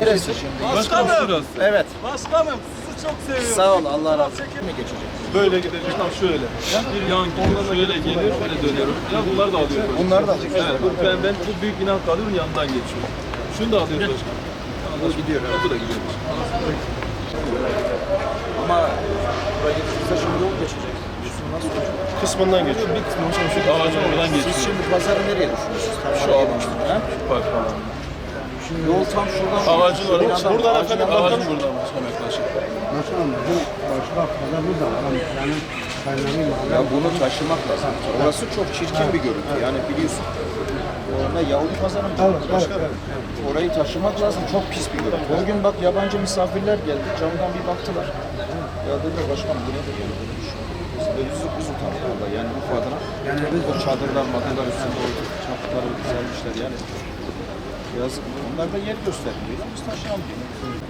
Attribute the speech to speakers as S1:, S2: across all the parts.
S1: Neresi şimdi?
S2: Başkanım.
S1: Evet.
S2: Başkanım sizi çok seviyorum.
S1: Sağ ol Allah razı olsun. Mi geçecek?
S2: Böyle gidecek tam şöyle. Bir yan gidiyor, şöyle geliyor, şöyle dönüyor. Ya bunlar da alıyor. başkanım.
S1: Bunları da alacak.
S2: Evet, bu, ben, ben bu büyük bina kalıyorum yanından geçiyor. Şunu da alıyor başkanım. Bu gidiyor. Bu da gidiyor.
S1: Ama buraya gittiğimizde şimdi yol geçecek.
S3: Kısmından geçiyor. Bir kısmı hocam şu
S2: Ağacın oradan
S1: Siz
S2: geçiyor.
S1: şimdi pazarı nereye düşünüyorsunuz?
S2: Şu alan. Bak falan.
S1: Yol tam şuradan.
S2: Ağacın var. Buradan
S1: ağacın
S2: efendim ağacın buradan başkanım yaklaşık.
S4: Başkanım bu başka kadar bu da var. Yani
S1: Ya bunu taşımak lazım. Orası çok çirkin bir görüntü. Yani biliyorsun. Orada Yahudi pazarı mı? Başkanım. Orayı taşımak lazım. Çok pis bir görüntü. O gün bak yabancı misafirler geldi. Camdan bir baktılar. Ya dediler başkanım buraya da geldi. Biz utandık orada. Yani bu adına. Yani biz o çadırlar, madırlar üstünde o çatıları güzelmişler. Yani yazık. Onlar da yer göstermiyor. Biz taşıyalım diyor.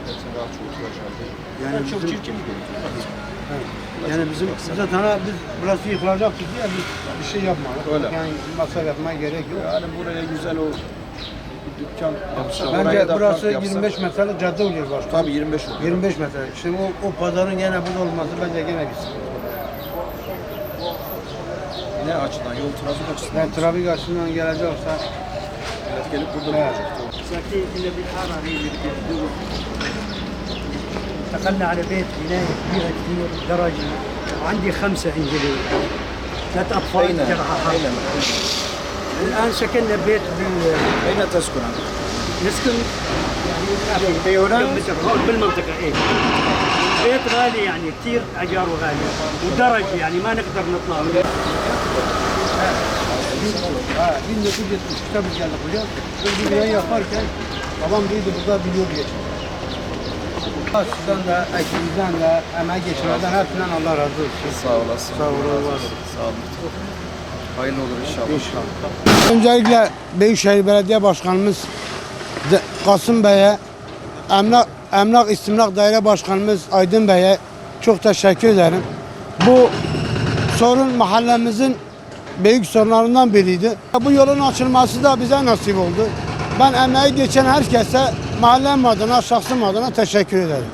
S1: Hepsi daha çok yaşandı. Yani çok çirkin bir görüntü.
S4: yani bizim tane biz burası yıkılacak diye biz bir şey yapmadık.
S1: Öyle.
S4: Yani masraf yapmaya gerek yok.
S1: Yani buraya güzel o bir dükkan yapsa,
S4: Bence burası
S1: park yapsa-
S4: 25 metrelik cadde oluyor başkanım.
S1: Tabii 25 olur.
S4: 25 metre. Şimdi o, o pazarın gene burada olması bence gene sıkıntı.
S1: Ne açıdan? Yol trafik açısından.
S4: Yani trafik açısından gelecekse
S1: gelip burada
S4: Evet.
S1: duracak.
S5: دخلنا على بيت عناية كبيرة كثير درجة. وعندي خمسة انجليز ثلاث أطفال
S1: أين؟
S5: الآن سكننا بيت بال-
S1: أين تسكن؟
S5: نسكن يعني؟ هون بالمنطقة إيه. بيت غالي يعني كثير أجاره غالية ودرج يعني ما نقدر نطلع. منه
S4: ha, 1970'te biz geldik buraya. Biz bu binayı yaparken babam değildi burada biliyor diye Sizden de, ekibinizden de, emeği geçenlerden hepsinden Allah razı olsun.
S1: Sağ olasın.
S4: Sağ olun.
S1: Sağ olun. Hayırlı olur inşallah.
S4: Öncelikle Büyükşehir Belediye Başkanımız Kasım Bey'e, Emlak, Emlak İstimlak Daire Başkanımız Aydın Bey'e çok teşekkür ederim. Bu sorun mahallemizin büyük sorunlarından biriydi. Bu yolun açılması da bize nasip oldu. Ben emeği geçen herkese mahallem adına, şahsım adına teşekkür ederim.